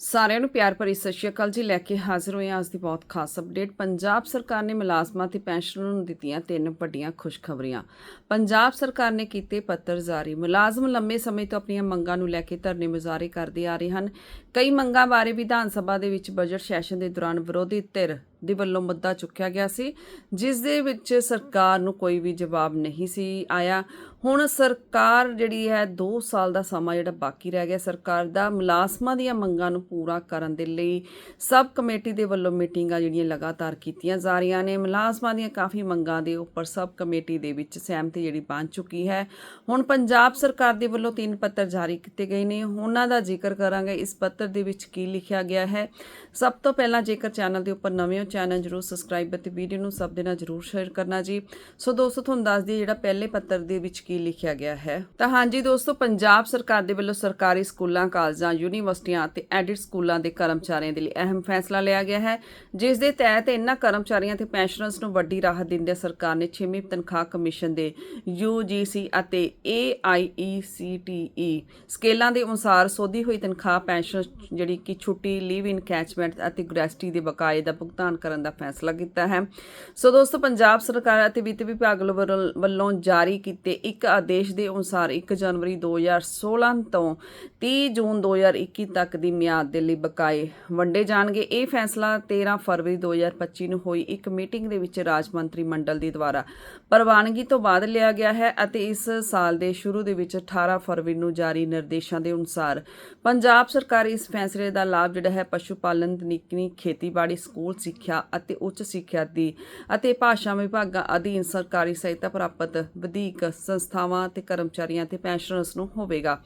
ਸਾਰਿਆਂ ਨੂੰ ਪਿਆਰ ਭਰੀ ਸਤਿ ਸ਼੍ਰੀ ਅਕਾਲ ਜੀ। ਲੈ ਕੇ ਹਾਜ਼ਰ ਹੋਏ ਹਾਂ ਅੱਜ ਦੀ ਬਹੁਤ ਖਾਸ ਅਪਡੇਟ ਪੰਜਾਬ ਸਰਕਾਰ ਨੇ ਮੁਲਾਜ਼ਮਾਂ ਤੇ ਪੈਨਸ਼ਨਰਾਂ ਨੂੰ ਦਿੱਤੀਆਂ ਤਿੰਨ ਵੱਡੀਆਂ ਖੁਸ਼ਖਬਰੀਆਂ। ਪੰਜਾਬ ਸਰਕਾਰ ਨੇ ਕੀਤੇ ਪੱਤਰ ਜਾਰੀ। ਮੁਲਾਜ਼ਮ ਲੰਮੇ ਸਮੇਂ ਤੋਂ ਆਪਣੀਆਂ ਮੰਗਾਂ ਨੂੰ ਲੈ ਕੇ ਧਰਨੇ ਮੁਜ਼ਾਹਰੇ ਕਰਦੇ ਆ ਰਹੇ ਹਨ। ਕਈ ਮੰਗਾਂ ਬਾਰੇ ਵਿਧਾਨ ਸਭਾ ਦੇ ਵਿੱਚ ਬਜਟ ਸੈਸ਼ਨ ਦੇ ਦੌਰਾਨ ਵਿਰੋਧੀ ਧਿਰ ਦੇ ਵੱਲੋਂ ਮੁੱਦਾ ਚੁੱਕਿਆ ਗਿਆ ਸੀ, ਜਿਸ ਦੇ ਵਿੱਚ ਸਰਕਾਰ ਨੂੰ ਕੋਈ ਵੀ ਜਵਾਬ ਨਹੀਂ ਸੀ ਆਇਆ। ਹੁਣ ਸਰਕਾਰ ਜਿਹੜੀ ਹੈ 2 ਸਾਲ ਦਾ ਸਮਾਂ ਜਿਹੜਾ ਬਾਕੀ ਰਹਿ ਗਿਆ। ਸਰਕਾਰ ਦਾ ਮੁਲਾਜ਼ਮਾਂ ਦੀਆਂ ਮੰਗਾਂ ਨੂੰ ਪੂਰਾ ਕਰਨ ਦੇ ਲਈ ਸਬ ਕਮੇਟੀ ਦੇ ਵੱਲੋਂ ਮੀਟਿੰਗਾਂ ਜਿਹੜੀਆਂ ਲਗਾਤਾਰ ਕੀਤੀਆਂ ਜਾ ਰਹੀਆਂ ਨੇ। ਮੁਲਾਜ਼ਮਾਂ ਦੀਆਂ ਕਾਫੀ ਮੰਗਾਂ ਦੇ ਉੱਪਰ ਸਬ ਕਮੇਟੀ ਦੇ ਵਿੱਚ ਸਹਿਮਤੀ ਜਿਹੜੀ ਬਣ ਚੁੱਕੀ ਹੈ। ਹੁਣ ਪੰਜਾਬ ਸਰਕਾਰ ਦੇ ਵੱਲੋਂ ਤਿੰਨ ਪੱਤਰ ਜਾਰੀ ਕੀਤੇ ਗਏ ਨੇ। ਉਹਨਾਂ ਦਾ ਜ਼ਿਕਰ ਕਰਾਂਗੇ। ਇਸ ਪੱਤਰ ਦੇ ਵਿੱਚ ਕੀ ਲਿਖਿਆ ਗਿਆ ਹੈ? ਸਭ ਤੋਂ ਪਹਿਲਾਂ ਜੇਕਰ ਚੈਨਲ ਦੇ ਉੱਪਰ ਨਵੇਂ ਹੋ ਚੈਨਲ ਜਰੂਰ ਸਬਸਕ੍ਰਾਈਬ ਅਤੇ ਵੀਡੀਓ ਨੂੰ ਸਭ ਦੇ ਨਾਲ ਜਰੂਰ ਸ਼ੇਅਰ ਕਰਨਾ ਜੀ। ਸੋ ਦੋਸਤੋ, ਤੁਹਾਨੂੰ ਦੱਸ ਦਈਏ ਜਿਹੜਾ ਪਹਿਲੇ ਪੱਤਰ ਦੇ ਵਿੱਚ ਕੀ ਲਿਖਿਆ ਗਿਆ ਹੈ। ਤਾਂ ਹਾਂਜੀ ਦੋਸਤੋ, ਪੰਜਾਬ ਸਰਕਾਰ ਦੇ ਵੱਲੋਂ ਸਰਕਾਰੀ ਸਕੂਲਾਂ, ਕਾਲਜਾਂ, ਯੂਨੀਵਰਸਿਟੀਆਂ ਅਤੇ ਐਡਿਟ ਸਕੂਲਾਂ ਦੇ ਕਰਮਚਾਰੀਆਂ ਦੇ ਲਈ ਅਹਿਮ ਫੈਸਲਾ ਲਿਆ ਗਿਆ ਹੈ, ਜਿਸ ਦੇ ਤਹਿਤ ਇਹਨਾਂ ਕਰਮਚਾਰੀਆਂ ਤੇ ਪੈਨਸ਼ਨਰਸ ਨੂੰ ਵੱਡੀ ਰਾਹਤ ਦਿੰਦਿਆਂ ਸਰਕਾਰ ਨੇ 6ਵੀਂ ਤਨਖਾਹ ਕਮਿਸ਼ਨ ਦੇ UGC ਅਤੇ AIECTE ਸਕੇਲਾਂ ਦੇ ਅਨੁਸਾਰ ਸੋਧੀ ਹੋਈ ਤਨਖਾਹ, ਪੈਨਸ਼ਨ ਜਿਹੜੀ ਕਿ ਛੁੱਟੀ ਲੀਵ ਇਨ ਕੈਚਮੈਂਟ ਅਤੇ ਗ੍ਰੈਸਟੀ ਦੇ ਬਕਾਏ ਦਾ ਭੁਗਤਾਨ ਕਰਨ ਦਾ ਫੈਸਲਾ ਕੀਤਾ ਹੈ। ਸੋ ਦੋਸਤੋ, ਪੰਜਾਬ ਸਰਕਾਰ ਅਤੇ ਵਿੱਤ ਵਿਭਾਗ ਵੱਲੋਂ- ਜਾਰੀ ਕੀਤੇ ਇੱਕ ਆਦੇਸ਼ ਦੇ ਅਨੁਸਾਰ 1 ਜਨਵਰੀ 2016 ਤੋਂ 30 ਜੂਨ 2021 ਤੱਕ ਦੀ ਮਿਆਦ ਦੇ ਲਈ ਬਕਾਏ ਵੰਡੇ ਜਾਣਗੇ। ਇਹ ਫੈਸਲਾ 13 ਫਰਵਰੀ 2025 ਨੂੰ ਹੋਈ ਇੱਕ ਮੀਟਿੰਗ ਦੇ ਵਿੱਚ ਰਾਜ ਮੰਤਰੀ ਮੰਡਲ ਦੀ ਦੁਆਰਾ ਪ੍ਰਵਾਨਗੀ ਤੋਂ ਬਾਅਦ ਲਿਆ ਗਿਆ ਹੈ ਅਤੇ ਇਸ ਸਾਲ ਦੇ ਸ਼ੁਰੂ ਦੇ ਵਿੱਚ 18 ਫਰਵਰੀ ਨੂੰ ਜਾਰੀ ਨਿਰਦੇਸ਼ਾਂ ਦੇ ਅਨੁਸਾਰ ਪੰਜਾਬ ਸਰਕਾਰ ਇਸ ਫੈਸਲੇ ਦਾ ਲਾਭ ਜਿਹੜਾ ਹੈ ਪਸ਼ੂ ਪਾਲਣ ਤਕਨੀਕੀ ਖੇਤੀਬਾੜੀ ਸਕੂਲ, ਸਿੱਖਿਆ ਸਿੱਖਿਆ ਅਤੇ ਉੱਚ ਸਿੱਖਿਆ ਦੀ ਅਤੇ ਭਾਸ਼ਾ ਵਿਭਾਗਾਂ ਅਧੀਨ ਸਰਕਾਰੀ ਸਹਾਇਤਾ ਪ੍ਰਾਪਤ ਵਧੀਕ ਸੰਸਥਾਵਾਂ ਅਤੇ ਕਰਮਚਾਰੀਆਂ ਤੇ ਪੈਨਸ਼ਨਰਸ ਨੂੰ ਹੋਵੇਗਾ।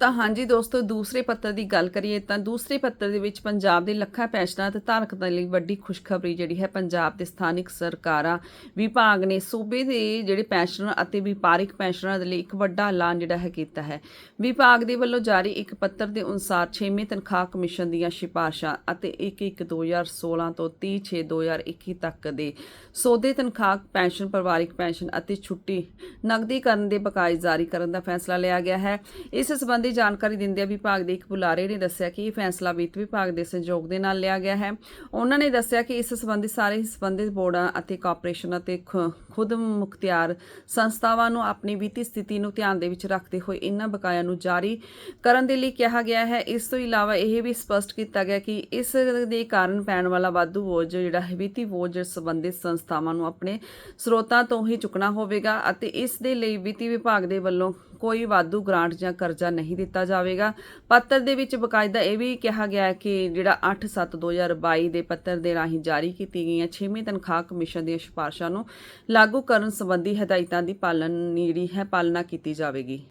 ਤਾਂ ਹਾਂਜੀ ਦੋਸਤੋ, ਦੂਸਰੇ ਪੱਤਰ ਦੀ ਗੱਲ ਕਰੀਏ ਤਾਂ ਦੂਸਰੇ ਪੱਤਰ ਦੇ ਵਿੱਚ ਪੰਜਾਬ ਦੇ ਲੱਖਾਂ ਪੈਨਸ਼ਨਾਂ ਤੇ ਧਾਰਕ ਦੇ ਲਈ ਵੱਡੀ ਖੁਸ਼ਖਬਰੀ ਜਿਹੜੀ ਹੈ ਪੰਜਾਬ ਦੇ ਸਥਾਨਕ ਸਰਕਾਰਾਂ ਵਿਭਾਗ ਨੇ ਸੂਬੇ ਦੇ ਜਿਹੜੇ ਪੈਨਸ਼ਨਰ ਅਤੇ ਵਪਾਰਿਕ ਪੈਨਸ਼ਨਰਾਂ ਦੇ ਲਈ ਇੱਕ ਵੱਡਾ ਐਲਾਨ ਜਿਹੜਾ ਹੈ ਕੀਤਾ ਹੈ। ਵਿਭਾਗ ਦੇ ਵੱਲੋਂ ਜਾਰੀ ਇੱਕ ਪੱਤਰ ਦੇ ਅਨੁਸਾਰ 6ਵੇਂ ਤਨਖਾਹ ਕਮਿਸ਼ਨ ਦੀਆਂ ਸਿਫਾਰਸ਼ਾਂ ਅਤੇ 1/1/2016 ਤੋਂ 30/6/2021 ਤੱਕ ਦੇ ਸੌਦੇ ਤਨਖਾਹ, ਪੈਨਸ਼ਨ, ਪਰਿਵਾਰਿਕ ਪੈਨਸ਼ਨ ਅਤੇ ਛੁੱਟੀ ਨਗਦੀਕਰਨ ਦੇ ਬਕਾਏ ਜਾਰੀ ਕਰਨ ਦਾ ਫੈਸਲਾ ਲਿਆ ਗਿਆ ਹੈ। ਇਸ ਸੰਬੰਧੀ ਜਾਣਕਾਰੀ ਦਿੰਦਿਆਂ ਵਿਭਾਗ ਦੇ ਇੱਕ ਬੁਲਾਰੇ ਨੇ ਦੱਸਿਆ ਕਿ ਇਹ ਫੈਸਲਾ ਵਿੱਤ ਵਿਭਾਗ ਦੇ ਸਹਿਯੋਗ ਦੇ ਨਾਲ ਲਿਆ ਗਿਆ ਹੈ। ਉਹਨਾਂ ਨੇ ਦੱਸਿਆ ਕਿ ਇਸ ਸੰਬੰਧੀ ਸਾਰੇ ਸੰਬੰਧਿਤ ਬੋਰਡਾਂ ਅਤੇ ਕਾਰਪੋਰੇਸ਼ਨ ਅਤੇ ਖੁਦ ਮੁਖਤਿਆਰ ਸੰਸਥਾਵਾਂ ਨੂੰ ਆਪਣੀ ਵਿੱਤੀ ਸਥਿਤੀ ਨੂੰ ਧਿਆਨ ਦੇ ਵਿੱਚ ਰੱਖਦੇ ਹੋਏ ਇਹਨਾਂ ਬਕਾਇਆ ਨੂੰ ਜਾਰੀ ਕਰਨ ਦੇ ਲਈ ਕਿਹਾ ਗਿਆ ਹੈ। ਇਸ ਤੋਂ ਇਲਾਵਾ ਇਹ ਵੀ ਸਪਸ਼ਟ ਕੀਤਾ ਗਿਆ ਕਿ ਇਸ ਦੇ ਕਾਰਨ ਪੈਣ ਵਾਲਾ ਵਾਧੂ ਬੋਝ, ਜਿਹੜਾ ਹੈ, ਵਿੱਤੀ ਬੋਝ ਸੰਬੰਧਿਤ ਸੰਸਥਾਵਾਂ ਨੂੰ ਆਪਣੇ ਸਰੋਤਾਂ ਤੋਂ ਹੀ ਚੁੱਕਣਾ ਹੋਵੇਗਾ ਅਤੇ ਇਸ ਦੇ ਲਈ ਵਿੱਤੀ ਵਿਭਾਗ ਦੇ ਵੱਲੋਂ ਕੋਈ ਵਾਧੂ ਗ੍ਰਾਂਟ ਜਾਂ ਕਰਜ਼ਾ ਨਹੀਂ ਦਿੱਤਾ ਜਾਵੇਗਾ। ਪੱਤਰ ਦੇ ਵਿੱਚ ਬਕਾਇਦਾ ਇਹ ਵੀ ਕਿਹਾ ਗਿਆ ਹੈ ਕਿ ਜਿਹੜਾ 8/7/2022 ਦੇ ਪੱਤਰ ਦੇ ਰਾਹੀਂ ਜਾਰੀ ਕੀਤੀ ਗਈਆਂ 6ਵੀਂ ਤਨਖਾਹ ਕਮਿਸ਼ਨ ਦੀਆਂ ਸਿਫਾਰਸ਼ਾਂ ਨੂੰ ਲਾਗੂ ਕਰਨ ਸੰਬੰਧੀ ਹਦਾਇਤਾਂ ਦੀ ਪਾਲਣ ਜਿਹੜੀ ਹੈ, ਪਾਲਣਾ ਕੀਤੀ ਜਾਵੇਗੀ।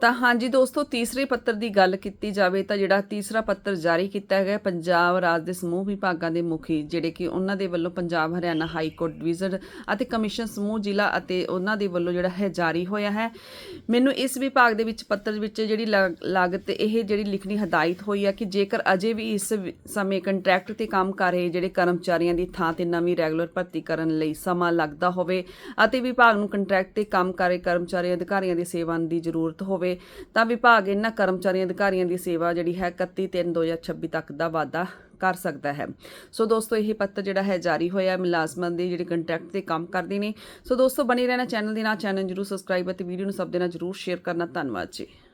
ਤਾਂ ਹਾਂਜੀ ਦੋਸਤੋ, ਤੀਸਰੇ ਪੱਤਰ ਦੀ ਗੱਲ ਕੀਤੀ ਜਾਵੇ ਤਾਂ ਜਿਹੜਾ ਤੀਸਰਾ ਪੱਤਰ ਜਾਰੀ ਕੀਤਾ ਗਿਆ ਪੰਜਾਬ ਰਾਜ ਦੇ ਸਮੂਹ ਵਿਭਾਗਾਂ ਦੇ ਮੁਖੀ, ਜਿਹੜੇ ਕਿ ਉਹਨਾਂ ਦੇ ਵੱਲੋਂ Punjab, Haryana high court division ਅਤੇ ਕਮਿਸ਼ਨ ਸਮੂਹ, ਜ਼ਿਲ੍ਹਾ ਅਤੇ ਉਹਨਾਂ ਦੇ ਵੱਲੋਂ ਜਿਹੜਾ ਹੈ ਜਾਰੀ ਹੋਇਆ ਹੈ। ਮੈਨੂੰ ਇਸ ਵਿਭਾਗ ਦੇ ਵਿੱਚ ਪੱਤਰ ਵਿੱਚ ਜਿਹੜੀ ਲਾ- ਲਾਗਤ ਇਹ ਜਿਹੜੀ ਲਿਖਣੀ ਹਦਾਇਤ ਹੋਈ ਹੈ ਕਿ ਜੇਕਰ ਅਜੇ ਵੀ ਇਸ ਸਮੇਂ ਕੰਟਰੈਕਟ ਤੇ ਕੰਮ ਕਰ ਰਹੇ ਜਿਹੜੇ ਕਰਮਚਾਰੀਆਂ ਦੀ ਥਾਂ ਤੇ ਨਵੀਂ ਰੈਗੂਲਰ ਭਰਤੀ ਕਰਨ ਲਈ ਸਮਾਂ ਲੱਗਦਾ ਹੋਵੇ ਅਤੇ ਵਿਭਾਗ ਨੂੰ ਕੰਟਰੈਕਟ ਤੇ ਕੰਮ ਕਰ ਰਹੇ ਕਰਮਚਾਰੀ, ਅਧਿਕਾਰੀਆਂ ਦੀ ਸੇਵਾ ਦੀ ਜ਼ਰੂਰਤ ਹੋਵੇ ਹੋਵੇ, ਤਾਂ ਵਿਭਾਗ ਇਹਨਾਂ ਕਰਮਚਾਰੀ ਅਧਿਕਾਰੀਆਂ ਦੀ ਸੇਵਾ ਜਿਹੜੀ ਹੈ 31 3 2026 ਤੱਕ ਦਾ ਵਾਅਦਾ ਕਰ ਸਕਦਾ ਹੈ। ਸੋ ਦੋਸਤੋ, ਇਹ ਪੱਤਰ ਜਿਹੜਾ ਹੈ ਜਾਰੀ ਹੋਇਆ ਮੁਲਾਜ਼ਮਾਂ ਦੇ ਜਿਹੜੇ ਕੰਟਰੈਕਟ ਤੇ ਕੰਮ ਕਰਦੇ ਨੇ। ਸੋ ਦੋਸਤੋ, ਬਣੇ ਰਹਿਣਾ ਚੈਨਲ ਦੇ ਨਾਲ ਚੈਨਲ ਜਰੂਰ ਸਬਸਕ੍ਰਾਈਬ ਅਤੇ ਵੀਡੀਓ ਨੂੰ ਸਭ ਦੇ ਨਾਲ ਜਰੂਰ ਸ਼ੇਅਰ ਕਰਨਾ। ਧੰਨਵਾਦ ਜੀ।